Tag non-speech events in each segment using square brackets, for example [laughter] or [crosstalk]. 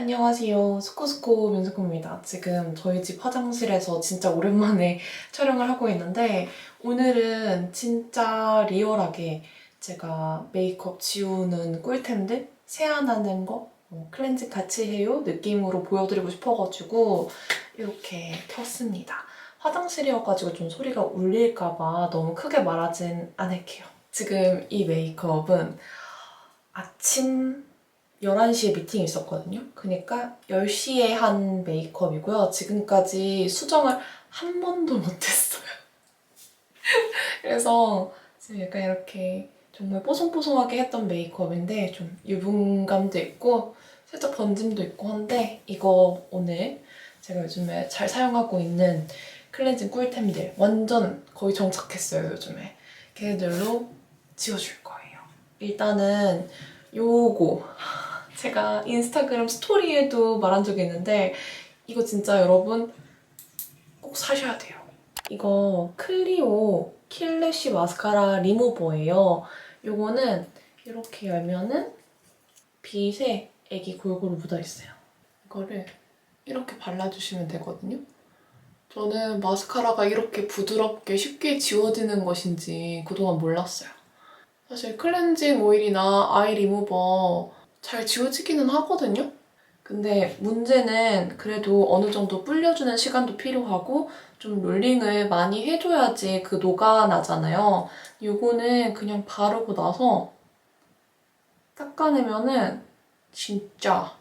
안녕하세요. 스코스코 민스코입니다. 지금 저희 집 화장실에서 진짜 오랜만에 [laughs] 촬영을 하고 있는데 오늘은 진짜 리얼하게 제가 메이크업 지우는 꿀템들, 세안하는 거, 뭐 클렌징 같이 해요 느낌으로 보여드리고 싶어가지고 이렇게 켰습니다. 화장실이어가지고 좀 소리가 울릴까봐 너무 크게 말하진 않을게요. 지금 이 메이크업은 아침 11시에 미팅이 있었거든요. 그러니까 10시에 한 메이크업이고요. 지금까지 수정을 한 번도 못했어요. [laughs] 그래서 지금 약간 이렇게 정말 뽀송뽀송하게 했던 메이크업인데 좀 유분감도 있고 살짝 번짐도 있고 한데 이거 오늘 제가 요즘에 잘 사용하고 있는 클렌징 꿀템들 완전 거의 정착했어요 요즘에 걔들로 지워줄 거예요. 일단은 요거 제가 인스타그램 스토리에도 말한 적이 있는데 이거 진짜 여러분 꼭 사셔야 돼요. 이거 클리오 킬래쉬 마스카라 리무버예요. 요거는 이렇게 열면은 빛에 액이 골고루 묻어있어요. 이거를 이렇게 발라주시면 되거든요. 저는 마스카라가 이렇게 부드럽게 쉽게 지워지는 것인지 그동안 몰랐어요. 사실 클렌징 오일이나 아이 리무버 잘 지워지기는 하거든요. 근데 문제는 그래도 어느 정도 불려주는 시간도 필요하고 좀 롤링을 많이 해줘야지 그 녹아나잖아요. 요거는 그냥 바르고 나서 닦아내면은 진짜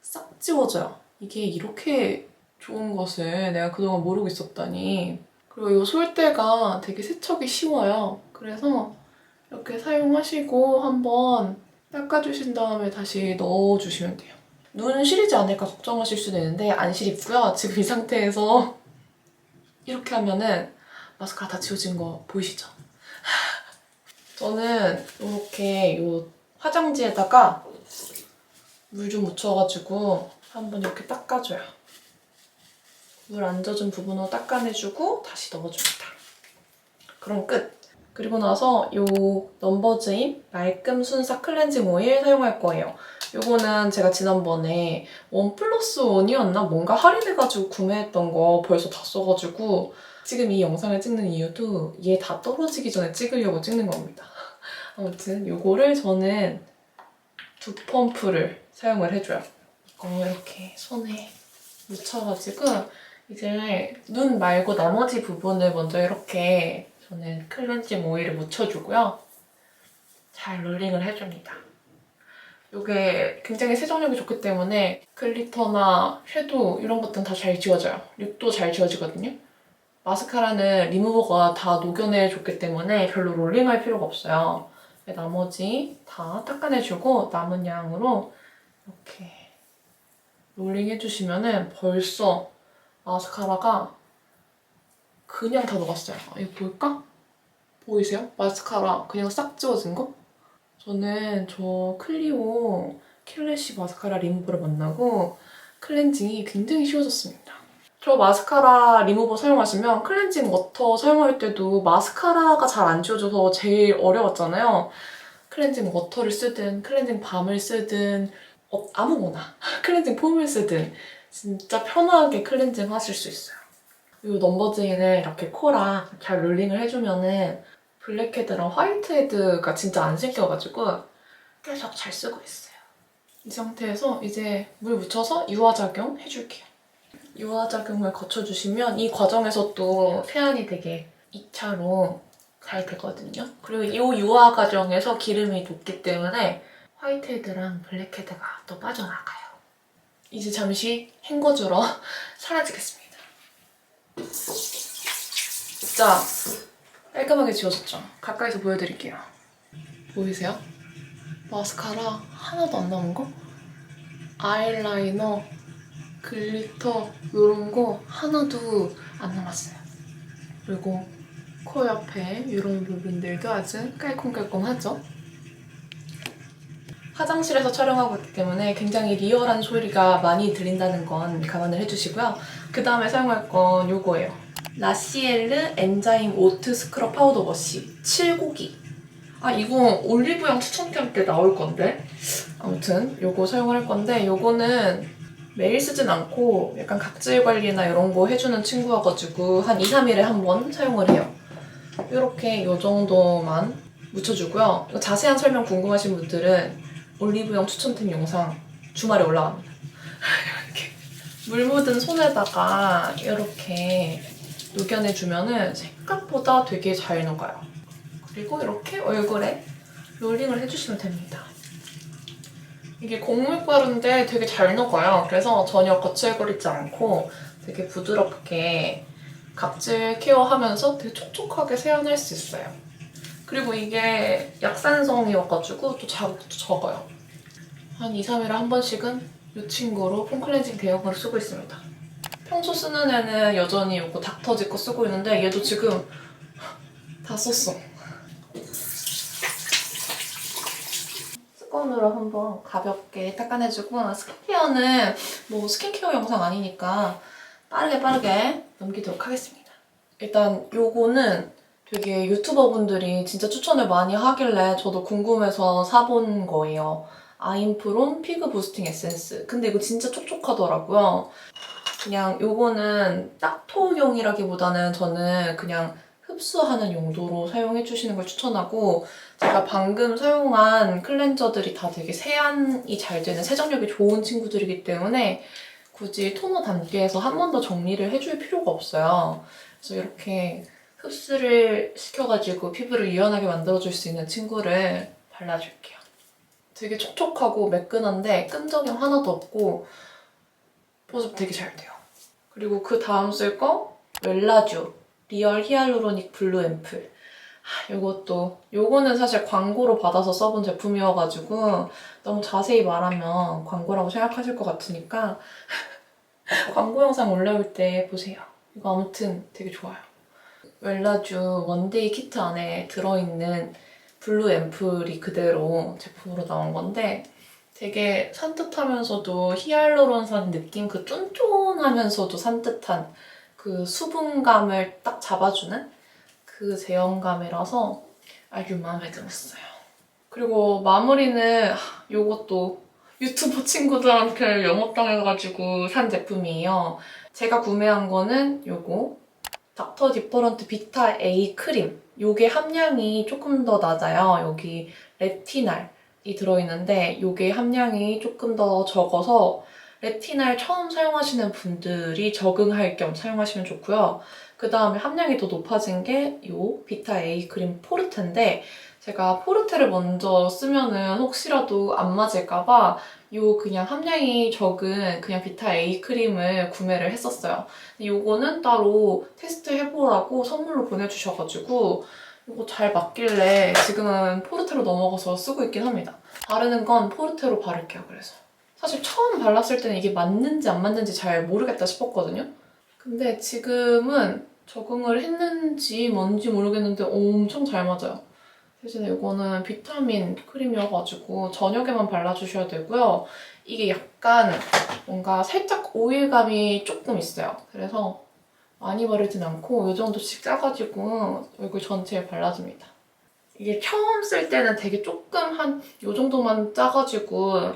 싹 지워져요. 이게 이렇게 좋은 것을 내가 그동안 모르고 있었다니. 그리고 이 솔대가 되게 세척이 쉬워요. 그래서 이렇게 사용하시고 한번 닦아주신 다음에 다시 넣어주시면 돼요. 눈 시리지 않을까 걱정하실 수도 있는데 안 시립고요. 지금 이 상태에서 [laughs] 이렇게 하면은 마스카라 다 지워진 거 보이시죠? [laughs] 저는 이렇게 요 화장지에다가 물 좀 묻혀가지고 한번 이렇게 닦아줘요. 물 안 젖은 부분으로 닦아내주고 다시 넣어줍니다. 그럼 끝! 그리고 나서 요 넘버즈인 말끔 순삭 클렌징 오일 사용할 거예요. 요거는 제가 지난번에 원 플러스 원이었나? 뭔가 할인해가지고 구매했던 거 벌써 다 써가지고 지금 이 영상을 찍는 이유도 얘 다 떨어지기 전에 찍으려고 찍는 겁니다. [laughs] 아무튼 요거를 저는 두 펌프를 사용을 해줘요. 이거 이렇게 손에 묻혀가지고 이제 눈 말고 나머지 부분을 먼저 이렇게 저는 클렌징 오일을 묻혀주고요. 잘 롤링을 해줍니다. 이게 굉장히 세정력이 좋기 때문에 글리터나 섀도우 이런 것들은 다 잘 지워져요. 립도 잘 지워지거든요. 마스카라는 리무버가 다 녹여내줬기 때문에 별로 롤링할 필요가 없어요. 나머지 다 닦아내주고 남은 양으로 이렇게 롤링 해주시면은 벌써 마스카라가 그냥 다 녹았어요. 아, 이거 보일까? 보이세요? 마스카라 그냥 싹 지워진 거? 저는 저 클리오 킬래쉬 마스카라 리무버를 만나고 클렌징이 굉장히 쉬워졌습니다. 저 마스카라 리무버 사용하시면 클렌징 워터 사용할 때도 마스카라가 잘 안 지워져서 제일 어려웠잖아요. 클렌징 워터를 쓰든 클렌징 밤을 쓰든 어, 아무거나 [laughs] 클렌징 폼을 쓰든 진짜 편하게 클렌징 하실 수 있어요. 이 넘버즈인을 이렇게 코랑 잘 롤링을 해주면은 블랙헤드랑 화이트헤드가 진짜 안 생겨가지고 계속 잘 쓰고 있어요. 이 상태에서 이제 물 묻혀서 유화작용 해줄게요. 유화작용을 거쳐주시면 이 과정에서 또 세안이 되게 2차로 잘 되거든요. 그리고 이 유화 과정에서 기름이 녹기 때문에 화이트헤드랑 블랙헤드가 또 빠져나가요. 이제 잠시 헹궈주러 [laughs] 사라지겠습니다. 진짜 깔끔하게 지워졌죠? 가까이서 보여드릴게요. 보이세요? 마스카라 하나도 안 남은 거? 아이라이너, 글리터 이런 거 하나도 안 남았어요. 그리고 코 옆에 이런 부분들도 아주 깔끔깔끔하죠? 화장실에서 촬영하고 있기 때문에 굉장히 리얼한 소리가 많이 들린다는 건 감안을 해주시고요. 그 다음에 사용할 건 요거예요. 라시엘르 엔자임 오트 스크럽 파우더 워시 7고기. 아 이거 올리브영 추천템 때 나올 건데? 아무튼 요거 사용을 할 건데 요거는 매일 쓰진 않고 약간 각질 관리나 이런 거 해주는 친구여가지고 한 2, 3일에 한 번 사용을 해요. 이렇게 요 정도만 묻혀주고요. 자세한 설명 궁금하신 분들은 올리브영 추천템 영상 주말에 올라갑니다. [laughs] 이렇게 물 묻은 손에다가 이렇게 녹여내주면은 생각보다 되게 잘 녹아요 그리고 이렇게 얼굴에 롤링을 해주시면 됩니다. 이게 곡물 가루인데 되게 잘 녹아요. 그래서 전혀 거칠거리지 않고 되게 부드럽게 각질 케어하면서 되게 촉촉하게 세안할 수 있어요. 그리고 이게 약산성이어가지고 또 자극도 적어요. 한 2, 3일에 한 번씩은 이 친구로 폼클렌징 대용으로 쓰고 있습니다. 평소 쓰는 애는 여전히 이거 닥터지 거 쓰고 있는데 얘도 지금 다 썼어. 수건으로 한번 가볍게 닦아내주고 스킨케어는 뭐 스킨케어 영상 아니니까 빠르게 빠르게 넘기도록 하겠습니다. 일단 요거는 되게 유튜버분들이 진짜 추천을 많이 하길래 저도 궁금해서 사본 거예요. 아임프롬 피그 부스팅 에센스. 근데 이거 진짜 촉촉하더라고요. 그냥 요거는 딱토용이라기보다는 저는 그냥 흡수하는 용도로 사용해 주시는 걸 추천하고 제가 방금 사용한 클렌저들이 다 되게 세안이 잘 되는 세정력이 좋은 친구들이기 때문에 굳이 토너 단계에서 한 번 더 정리를 해줄 필요가 없어요. 그래서 이렇게 흡수를 시켜가지고 피부를 유연하게 만들어줄 수 있는 친구를 발라줄게요. 되게 촉촉하고 매끈한데 끈적임 하나도 없고 보습 되게 잘 돼요. 그리고 그 다음 쓸 거 웰라쥬 리얼 히알루로닉 블루 앰플. 하, 요것도 요거는 사실 광고로 받아서 써본 제품이어가지고 너무 자세히 말하면 광고라고 생각하실 것 같으니까 [laughs] 광고 영상 올라올 때 보세요. 이거 아무튼 되게 좋아요. 웰라쥬 원데이 키트 안에 들어있는 블루 앰플이 그대로 제품으로 나온 건데 되게 산뜻하면서도 히알루론산 느낌 그 쫀쫀하면서도 산뜻한 그 수분감을 딱 잡아주는 그 제형감이라서 아주 마음에 들었어요. 그리고 마무리는 하, 요것도 유튜버 친구들한테 영업당해가지고 산 제품이에요. 제가 구매한 거는 요거 닥터 디퍼런트 비타 A 크림. 요게 함량이 조금 더 낮아요. 여기 레티날이 들어있는데 요게 함량이 조금 더 적어서 레티날 처음 사용하시는 분들이 적응할 겸 사용하시면 좋고요. 그 다음에 함량이 더 높아진 게이 비타 A 크림 포르테인데 제가 포르테를 먼저 쓰면은 혹시라도 안 맞을까봐 요 그냥 함량이 적은 그냥 비타 A 크림을 구매를 했었어요. 요거는 따로 테스트 해보라고 선물로 보내주셔가지고 이거 잘 맞길래 지금은 포르테로 넘어가서 쓰고 있긴 합니다. 바르는 건 포르테로 바를게요, 그래서. 사실 처음 발랐을 때는 이게 맞는지 안 맞는지 잘 모르겠다 싶었거든요. 근데 지금은 적응을 했는지 뭔지 모르겠는데 엄청 잘 맞아요. 대신에 이거는 비타민 크림이어가지고 저녁에만 발라주셔야 되고요. 이게 약간 뭔가 살짝 오일감이 조금 있어요. 그래서 많이 바르진 않고 이 정도씩 짜가지고 얼굴 전체에 발라줍니다. 이게 처음 쓸 때는 되게 조금 한 이 정도만 짜가지고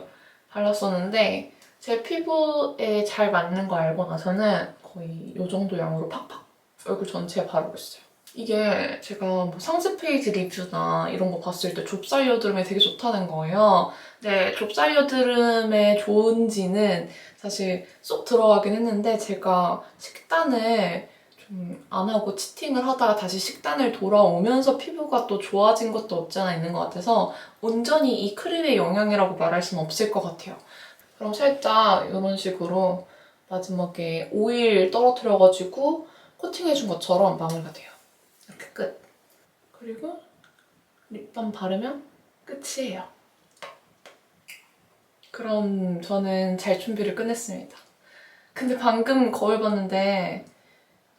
발랐었는데 제 피부에 잘 맞는 거 알고 나서는 거의 이 정도 양으로 팍팍 얼굴 전체에 바르고 있어요. 이게 제가 뭐 상세 페이지 리뷰나 이런 거 봤을 때 좁쌀 여드름에 되게 좋다는 거예요. 근데 좁쌀 여드름에 좋은지는 사실 쏙 들어가긴 했는데 제가 식단을 좀 안 하고 치팅을 하다가 다시 식단을 돌아오면서 피부가 또 좋아진 것도 없지 않아 있는 것 같아서 온전히 이 크림의 영향이라고 말할 수는 없을 것 같아요. 그럼 살짝 이런 식으로 마지막에 오일 떨어뜨려가지고 코팅해준 것처럼 마무리가 돼요. 끝. 그리고 립밤 바르면 끝이에요. 그럼 저는 잘 준비를 끝냈습니다. 근데 방금 거울 봤는데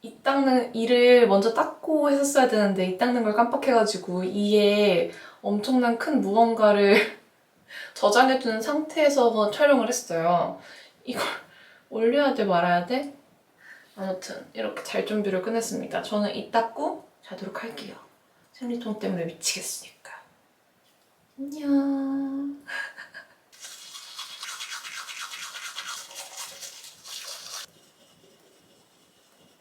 이 닦는 이를 먼저 닦고 했었어야 되는데 이 닦는 걸 깜빡해가지고 이에 엄청난 큰 무언가를 [laughs] 저장해두는 상태에서 촬영을 했어요. 이걸 [laughs] 올려야 돼 말아야 돼? 아무튼 이렇게 잘 준비를 끝냈습니다. 저는 이 닦고 자도록 할게요. 생리통 때문에 미치겠으니까. 안녕.